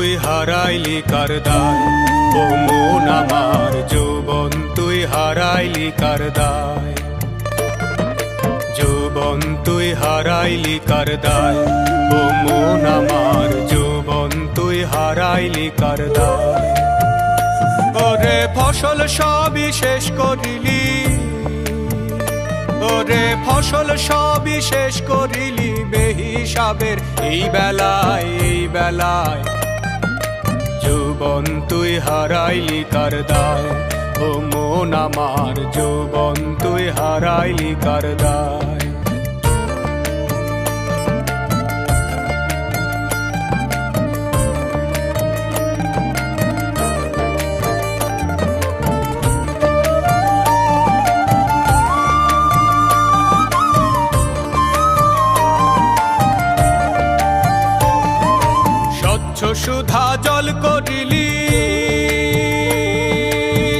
তুই হারাইলি কার দায় ও মন আমার যৌবন, তুই হারাইলি কার দায় যৌবন, তুই হারাইলি কার দায় ও মন আমার যৌবন, তুই হারাইলি কার দায় ওরে ফসল সবই শেষ করিলি। ওরে ফসল সবই শেষ করিলি বেহিসাবের। এই বেলায় এই বেলায় যৌবন তুই হারাইলি কার দায়? ও মন আমার যৌবন তুই হারাইলি কার দায়? স্বচ্ছ সুধা জল করিলি,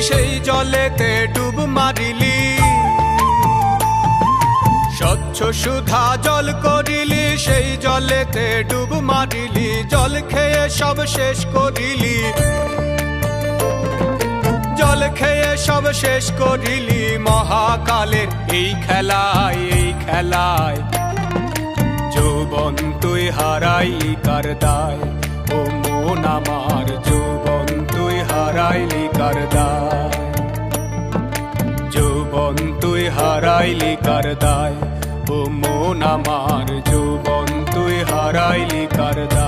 সেই জলেতে ডুব মারিলি। স্বচ্ছ সুধা জল করিলি, সেই জলেতে ডুব মারিলি, জল খেয়ে সব শেষ করিলি। জল খেয়ে সব শেষ করিলি, মহাকালের এই খেলায় এই খেলায়। যৌবন তুই হারাইলি কার দায়। ও মন আমার যৌবন তুই হারাইলি কার দায় যৌবন তুই হারাইলি কার দায় ও মন আমার যৌবন তুই হারাইলি কার দায়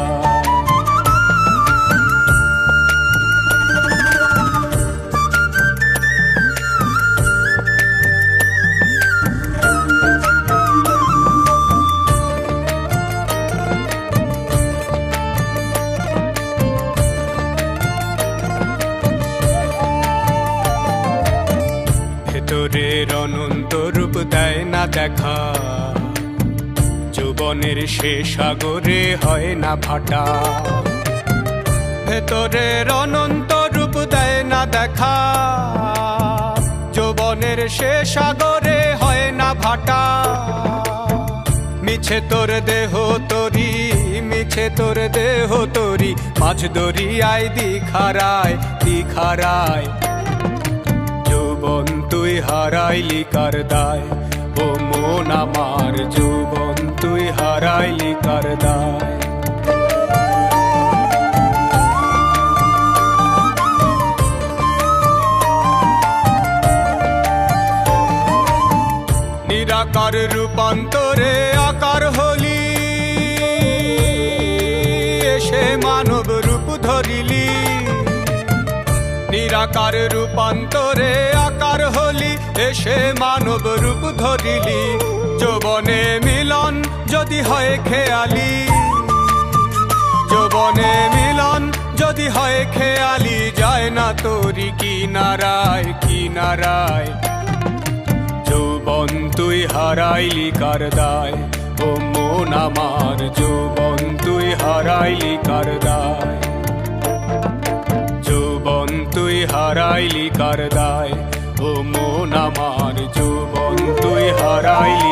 ভেতরের অনন্ত রূপ দেয় না দেখা। যৌবনের সে সাগরে হয় না ভাটা ভেতরের অনন্ত রূপ দেয় না দেখা। যৌবনের সে সাগরে হয় না ভাটা মিছে তোর দেহ তরি, মিছে তোর দেহ তরি। মাছ দরিয়ায় দিখারায় দিখারায় যৌবন তুই হারাইলি কার দায়? ও মন আমার যৌবন তুই হারাইলি কার দায়? নিরাকার রূপান্তরে আকার হলি, এসে মানব রূপ ধরিলি। নিরাকার রূপান্তরে আকার হলি, এসে মানব রূপ ধরিলি। যৌবনে মিলন যদি হয় খেয়ালি। যৌবনে মিলন যদি হয় খেয়ালি, যায় না তোরি কি নারায় কি নারায় যৌবন তুই হারাইলি কার দায় ও মন আমার, যৌবন তুই হারাইলি কার দায় হারাইলি কার দায়? ও মন আমার যৌবন তুই হারাইলি